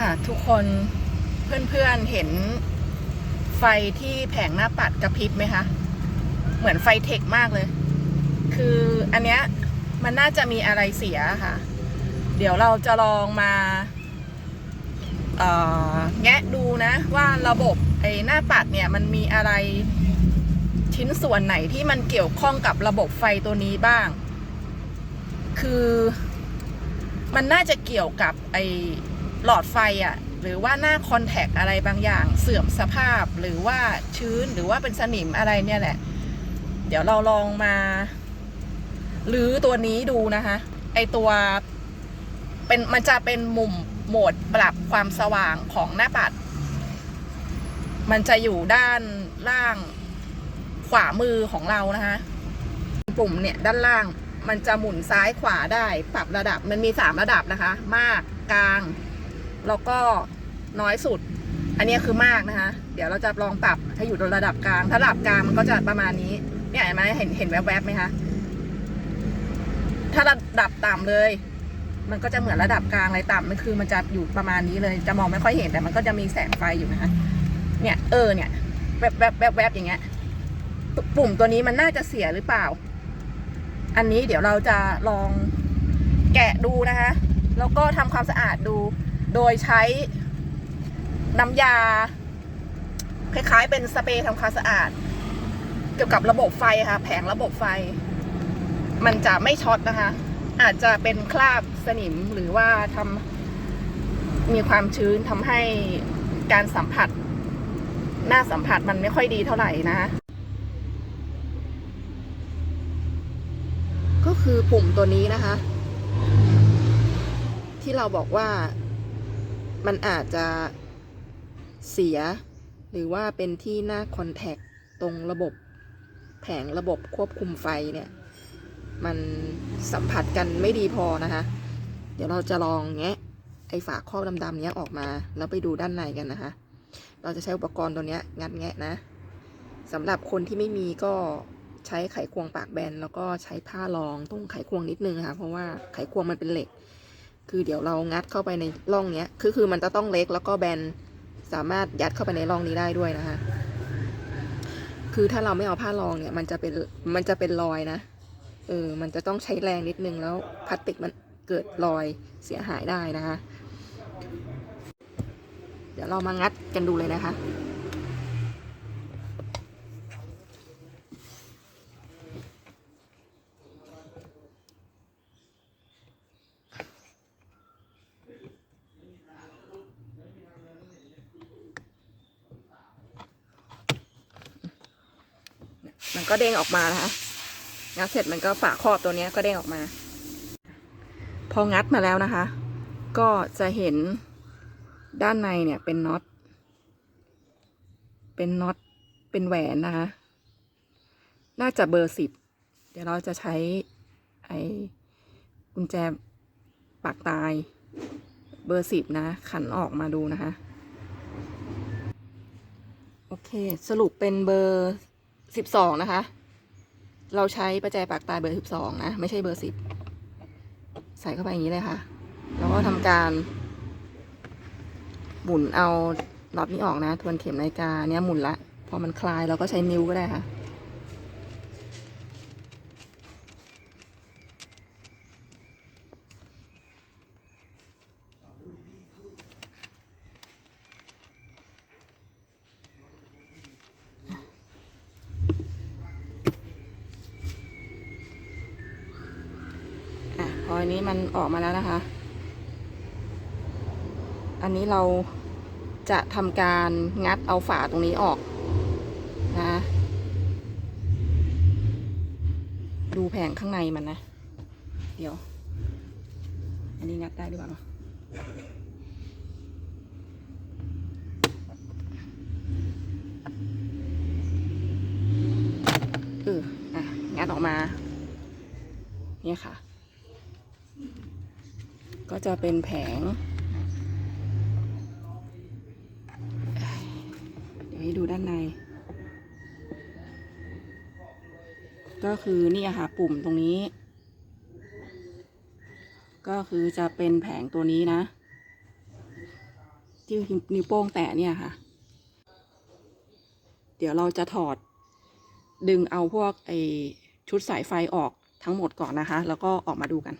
ค่ะ ทุกคนเพื่อนๆเห็นไฟที่แผงหน้าปัดกระพริบไหมคะ เหมือนไฟเทคมากเลย คืออันเนี้ยมันน่าจะมีอะไรเสียค่ะ เดี๋ยวเราจะลองมาแงะดูนะว่าระบบไอ้หน้าปัดเนี่ยมันมีอะไรชิ้นส่วนไหนที่มันเกี่ยวข้องกับระบบไฟตัวนี้บ้าง คือมันน่าจะเกี่ยวกับไอ้ หลอดไฟอะหรือว่าหน้าคอนแทคอะไรบางอย่างเสื่อมสภาพหรือว่าชื้นหรือว่าเป็นสนิมอะไรเนี่ยแหละ เดี๋ยวเราลองมาลื้อตัวนี้ดูนะคะ ไอตัวเป็นมันจะเป็นมุมโหมดปรับความสว่างของหน้าปัด มันจะอยู่ด้านล่างขวามือของเรานะคะปุ่มเนี่ยด้านล่างมันจะหมุนซ้ายขวาได้ปรับระดับมันมีสามระดับนะคะ มากกลาง แล้วก็น้อยสุด อันนี้คือมากนะคะ เดี๋ยวเราจะลองปรับให้อยู่ระดับกลาง ถ้าระดับกลางมันก็จะประมาณนี้เนี่ยเห็นไหมเห็นเห็นแวบๆไหมคะ ถ้าระดับต่ำเลย มันก็จะเหมือนระดับกลางอะไรต่ำมันคือมันจะอยู่ประมาณนี้เลย จะมองไม่ค่อยเห็นแต่มันก็จะมีแสงไฟอยู่นะคะ เนี่ยเออเนี่ยแวบแวบแวบแวบอย่างเงี้ย ปุ่มตัวนี้มันน่าจะเสียหรือเปล่า อันนี้เดี๋ยวเราจะลองแกะดูนะคะ แล้วก็ทำความสะอาดดู โดยใช้น้ำยา คล้ายๆ เป็นสเปรย์ทำความสะอาด เกี่ยวกับระบบไฟค่ะ แผงระบบไฟ มันจะไม่ช็อตนะคะ อาจจะเป็นคราบสนิมหรือว่าทำมีความชื้นทำให้การสัมผัส หน้าสัมผัสมันไม่ค่อยดีเท่าไหร่นะก็คือปุ่มตัวนี้นะคะ ที่เราบอกว่า มันอาจจะเสีย หรือว่าเป็นที่หน้าคอนแทคตรงระบบแผงระบบควบคุมไฟเนี่ย มันสัมผัสกันไม่ดีพอนะคะ เดี๋ยวเราจะลองแงะไอ้ฝาครอบดำๆเนี้ยออกมา แล้วไปดูด้านในกันนะคะ เราจะใช้อุปกรณ์ตัวเนี้ยงัดแงะนะสำหรับคนที่ไม่มีก็ใช้ไขควงปากแบน แล้วก็ใช้ผ้ารองตรงไขควงนิดนึงค่ะ เพราะว่าไขควงมันเป็นเหล็ก คือเดี๋ยวเรางัดเข้าไปในร่องเนี้ย คือคือมันจะต้องเล็กแล้วก็แบน สามารถยัดเข้าไปในร่องนี้ได้ด้วยนะคะ คือถ้าเราไม่เอาผ้ารองเนี่ยมันจะเป็นมันจะเป็นรอยนะ เออ มันจะต้องใช้แรงนิดนึงแล้วพลาสติกมันเกิดรอยเสียหายได้นะคะ เดี๋ยวเรามางัดกันดูเลยนะคะ มันก็เด้งออกมานะคะงัดเสร็จมันก็ฝาครอบตัวนี้ก็เด้งออกมา พองัดมาแล้วนะคะ ก็จะเห็นด้านในเนี่ยเป็นน็อต เป็นน็อต เป็นแหวนนะคะ น่าจะเบอร์สิบ เดี๋ยวเราจะใช้ไอ้กุญแจปากตายเบอร์สิบนะ ขันออกมาดูนะคะ โอเค สรุปเป็นเบอร์ สิบสองนะคะ เราใช้ประแจปากตายเบอร์สิบสองนะ ไม่ใช่เบอร์สิบใส่เข้าไปอย่างนี้เลยค่ะ แล้วก็ทำการหมุนเอาน็อตนี้ออกนะ ทวนเข็มนาฬิกาเนี้ยหมุนละ พอมันคลายเราก็ใช้นิ้วก็ได้ค่ะ นนี้มันออกมาแล้วนะคะ อันนี้เราจะทำการงัดเอาฝาตรงนี้ออกนะดูแผงข้างในมันนะ เดี๋ยว อันนี้งัดได้หรือเปล่าเอออะงัดออกมา เนี่ยค่ะ ก็จะเป็นแผงเดี๋ยวให้ดูด้านใน ก็คือนี่อะค่ะปุ่มตรงนี้ ก็คือจะเป็นแผงตัวนี้นะ ที่นิ้วโป้งแตะเนี่ยค่ะ เดี๋ยวเราจะถอดดึงเอาพวกไอชุดสายไฟออกทั้งหมดก่อนนะคะ แล้วก็ออกมาดูกัน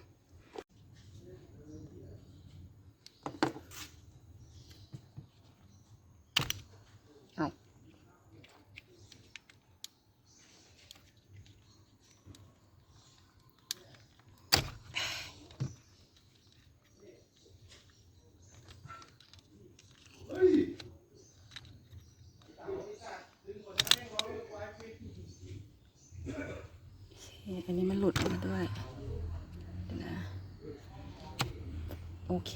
เอาโอเคอันนี้มันหลุดออกมาด้วยเดี๋ยวนะ โอเค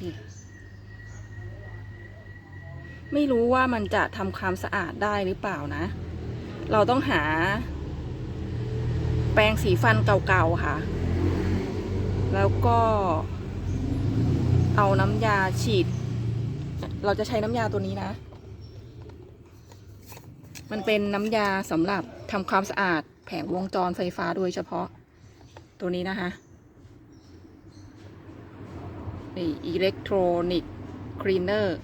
ไม่รู้ว่ามันจะทำความสะอาดได้หรือเปล่านะ เราต้องหา แปรงสีฟันเก่าๆค่ะ แล้วก็เอาน้ำยาฉีด เราจะใช้น้ำยาตัวนี้นะ มันเป็นน้ำยาสำหรับทำความสะอาดแผงวงจรไฟฟ้าโดยเฉพาะตัวนี้นะคะ นี่อิเล็กโทรนิกคลีนเนอร์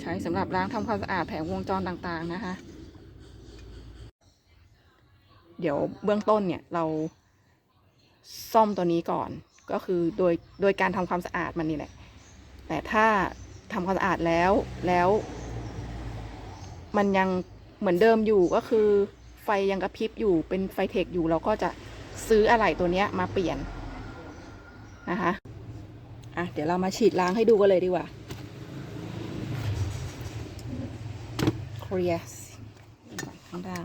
ใช้สำหรับล้างทำความสะอาดแผงวงจรต่างๆนะคะ เดี๋ยวเบื้องต้นเนี่ยเราซ่อมตัวนี้ก่อนก็คือโดยโดยการทำความสะอาดมันนี่แหละ แต่ถ้าทำความสะอาดแล้วแล้ว มันยังเหมือนเดิมอยู่ก็คือ ไฟยังกระพริบอยู่เป็นไฟเทคอยู่เราก็จะซื้ออะไรตัวเนี้ยมาเปลี่ยนนะคะอะเดี๋ยวเรามาฉีดล้างให้ดูกันเลยดีกว่าเคลียร์ข้างล่าง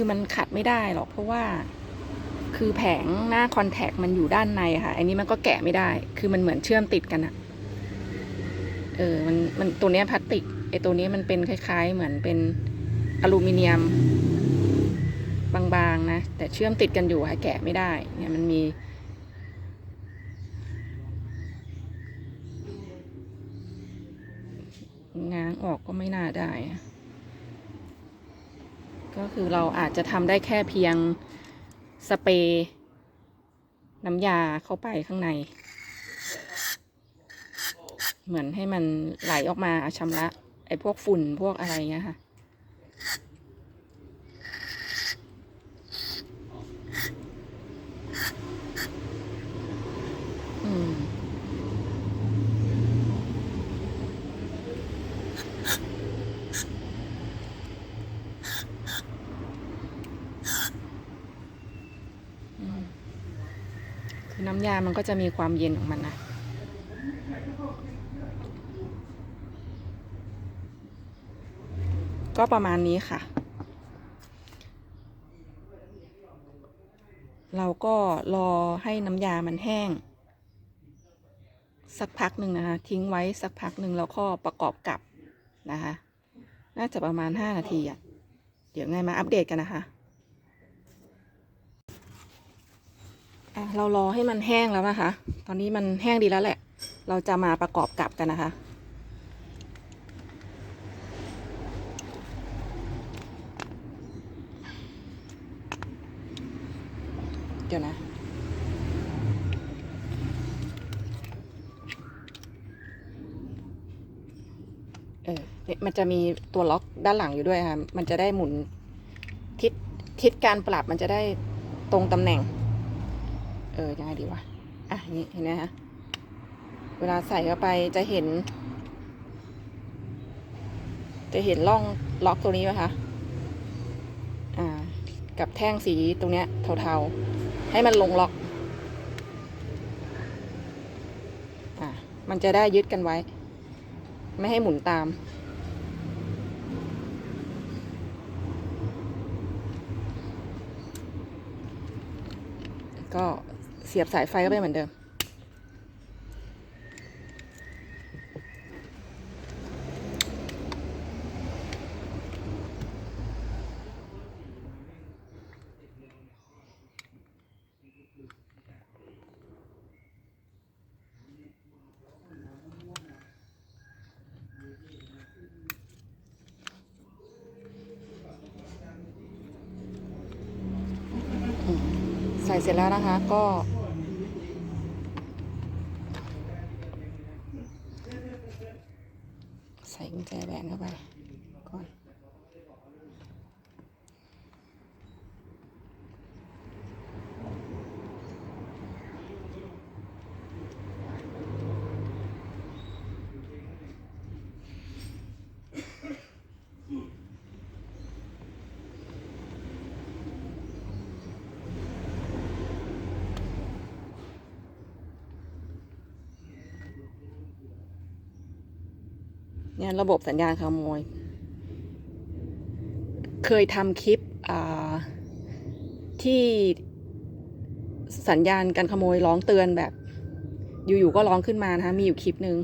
คือมันขัดไม่ได้หรอกเพราะว่า คือแผงหน้าคอนแทคมันอยู่ด้านในค่ะ อันนี้มันก็แกะไม่ได้ คือมันเหมือนเชื่อมติดกันอะเออ มัน มันตัวนี้พลาสติก ไอตัวนี้มันเป็นคล้าย ๆ เหมือนเป็นอลูมิเนียม บางๆนะ แต่เชื่อมติดกันอยู่ค่ะแกะไม่ได้ เนี่ยมันมีง้างออกก็ไม่น่าได้ ก็คือเราอาจจะทำได้แค่เพียงสเปรย์น้ำยาเข้าไปข้างใน เหมือนให้มันไหลออกมาชำระไอ้พวกฝุ่นพวกอะไรเงี้ยค่ะ อืม คือน้ำยามันก็จะมีความเย็นของมันนะก็ประมาณนี้ค่ะ เราก็รอให้น้ำยามันแห้ง สักพักหนึ่งนะคะ ทิ้งไว้สักพักหนึ่งแล้วก็ประกอบกับนะคะ น่าจะประมาณ 5 นาทีอะเดี๋ยวไงมาอัปเดตกันนะคะ อะ เรารอให้มันแห้งแล้วนะคะ ตอนนี้มันแห้งดีแล้วแหละ เราจะมาประกอบกับกันนะคะ เดี๋ยวนะ เออเนี่ยมันจะมีตัวล็อกด้านหลังอยู่ด้วยค่ะ มันจะได้หมุนทิศทิศการปรับมันจะได้ตรงตำแหน่ง เออยังไงดีวะอะนี่เห็นไหมคะเวลาใส่เข้าไปจะเห็น จะเห็นร่องล็อกตัวนี้ไหมคะอ่า กับแท่งสีตรงเนี้ยเทาๆ ให้มันลงล็อก อ่ามันจะได้ยึดกันไว้ ไม่ให้หมุนตามก็ เสียบสายไฟก็ไปเหมือนเดิม ใส่เสร็จแล้วนะคะก็ ใส่กุญแจแหวนเข้าไปก่อน เนี่ยระบบสัญญาณขโมย เคยทำคลิปที่สัญญาณการขโมยร้องเตือนแบบ อยู่ๆก็ร้องขึ้นมานะคะมีอยู่คลิปหนึ่ง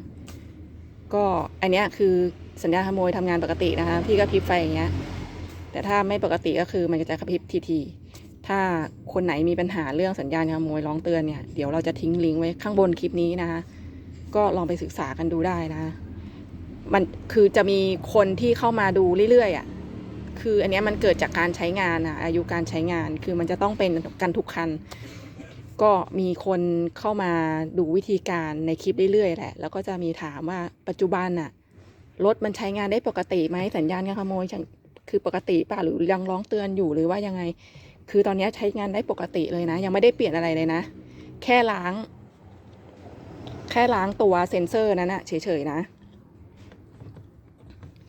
ก็อันเนี้ยคือสัญญาณขโมยทำงานปกตินะคะพี่ก็พริบไฟอย่างเงี้ย แต่ถ้าไม่ปกติก็คือมันจะกระพริบทีๆถ้าคนไหนมีปัญหาเรื่องสัญญาณขโมยร้องเตือนเนี่ย เดี๋ยวเราจะทิ้งลิงก์ไว้ข้างบนคลิปนี้นะคะ ก็ลองไปศึกษากันดูได้นะคะ มันคือจะมีคนที่เข้ามาดูเรื่อยๆอะคืออันนี้มันเกิดจากการใช้งานอะอายุการใช้งานคือมันจะต้องเป็นกันทุกคัน ก็มีคนเข้ามาดูวิธีการในคลิปเรื่อยๆแหละ แล้วก็จะมีถามว่าปัจจุบันอะรถมันใช้งานได้ปกติไหมสัญญาณการขโมยคือปกติป่ะหรือยังร้องเตือนอยู่หรือว่ายังไง คือตอนนี้ใช้งานได้ปกติเลยนะ ยังไม่ได้เปลี่ยนอะไรเลยนะ แค่ล้าง แค่ล้างตัวเซ็นเซอร์นั้นอะเฉยๆนะ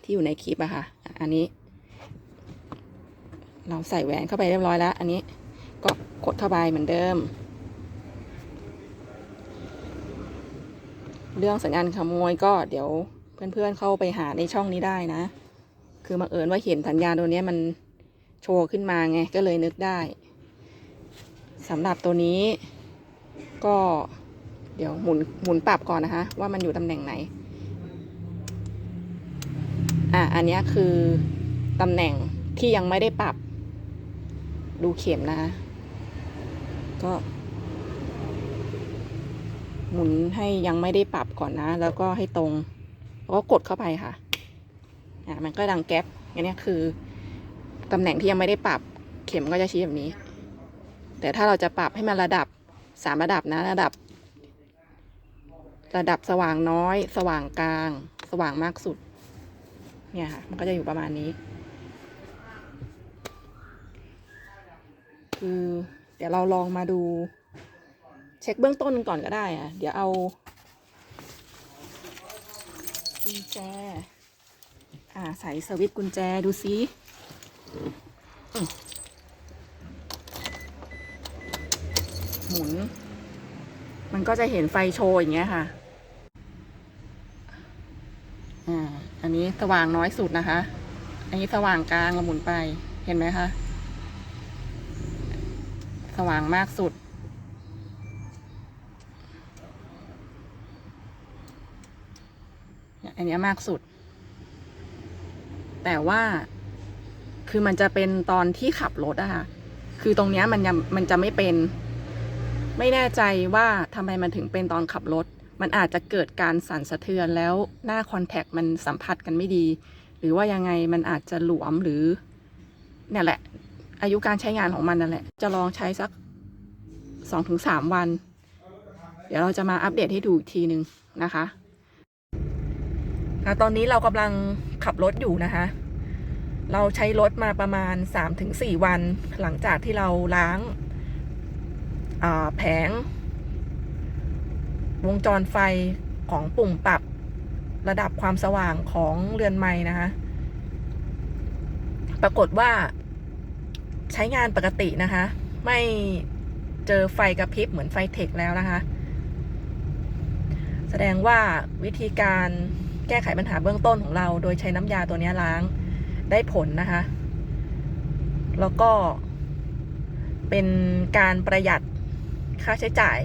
ที่อยู่ในคลิปอะค่ะ อันนี้ เราใส่แหวนเข้าไปเรียบร้อยแล้ว อันนี้ก็กดเข้าไปเหมือนเดิม เรื่องสัญญาณขโมยก็เดี๋ยวเพื่อนๆเข้าไปหาในช่องนี้ได้นะ คือบังเอิญว่าเห็นสัญญาณตัวนี้มันโชว์ขึ้นมาไงก็เลยนึกได้สำหรับตัวนี้ก็เดี๋ยวหมุนหมุนปรับก่อนนะคะ ว่ามันอยู่ตำแหน่งไหน อะอันเนี้ยคือตำแหน่งที่ยังไม่ได้ปรับ ดูเข็มนะคะก็ หมุนให้ยังไม่ได้ปรับก่อนนะ แล้วก็ให้ตรง แล้วก็กดเข้าไปค่ะ อะมันก็ดังแก๊ปอันนี้คือตำแหน่งที่ยังไม่ได้ปรับ เข็มก็จะชี้แบบนี้ แต่ถ้าเราจะปรับให้มันระดับสามระดับนะ ระดับ ระดับสว่างน้อย สว่างกลาง สว่างมากสุด เนี่ยค่ะ มันก็จะอยู่ประมาณนี้ คือเดี๋ยวเราลองมาดู เช็คเบื้องต้นก่อนก็ได้อะเดี๋ยวเอากุญแจ อ่าใส่สวิตช์กุญแจดูซิหมุน มันก็จะเห็นไฟโชว์อย่างเงี้ยค่ะ อ่า อั นี้สว่างน้อยสุดนะคะ อันนี้สว่างกลางเราหมุนไป เห็นไหมคะ สว่างมากสุด อันนี้มากสุด แต่ว่า คือมันจะเป็นตอนที่ขับรถอะค่ะ คือตรงนี้มันยังมันจะไม่เป็น ไม่แน่ใจว่าทำไมมันถึงเป็นตอนขับรถ มันอาจจะเกิดการสั่นสะเทือนแล้วหน้าคอนแทคมันสัมผัสกันไม่ดี หรือว่ายังไงมันอาจจะหลวมหรือเนี่ยแหละ อายุการใช้งานของมันนั่นแหละ จะลองใช้สักสองถึงสามวัน เดี๋ยวเราจะมาอัปเดตให้ดูอีกทีหนึ่งนะคะตอนนี้เรากำลังขับรถอยู่นะคะ เราใช้รถมาประมาณสามถึงสี่วัน หลังจากที่เราล้างแผง วงจรไฟของปุ่มปรับระดับความสว่างของเรือนไม้นะคะ ปรากฏว่าใช้งานปกตินะคะ ไม่เจอไฟกระพริบเหมือนไฟเทคแล้วนะคะ แสดงว่าวิธีการแก้ไขปัญหาเบื้องต้นของเรา โดยใช้น้ำยาตัวนี้ล้างได้ผลนะคะ แล้วก็เป็นการประหยัดค่าใช้จ่าย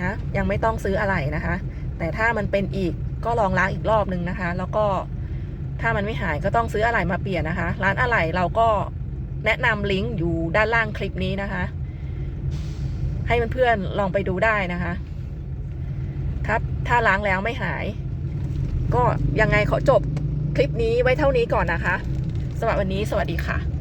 นะ ยังไม่ต้องซื้ออะไรนะคะ แต่ถ้ามันเป็นอีกก็ลองล้างอีกรอบนึงนะคะ แล้วก็ถ้ามันไม่หายก็ต้องซื้ออะไหล่มาเปลี่ยนนะคะ ร้านอะไหล่เราก็แนะนำลิงก์อยู่ด้านล่างคลิปนี้นะคะ ให้เพื่อนๆลองไปดูได้นะคะ ครับ ถ้าล้างแล้วไม่หาย ก็ยังไงขอจบคลิปนี้ไว้เท่านี้ก่อนนะคะสำหรับวันนี้สวัสดีค่ะ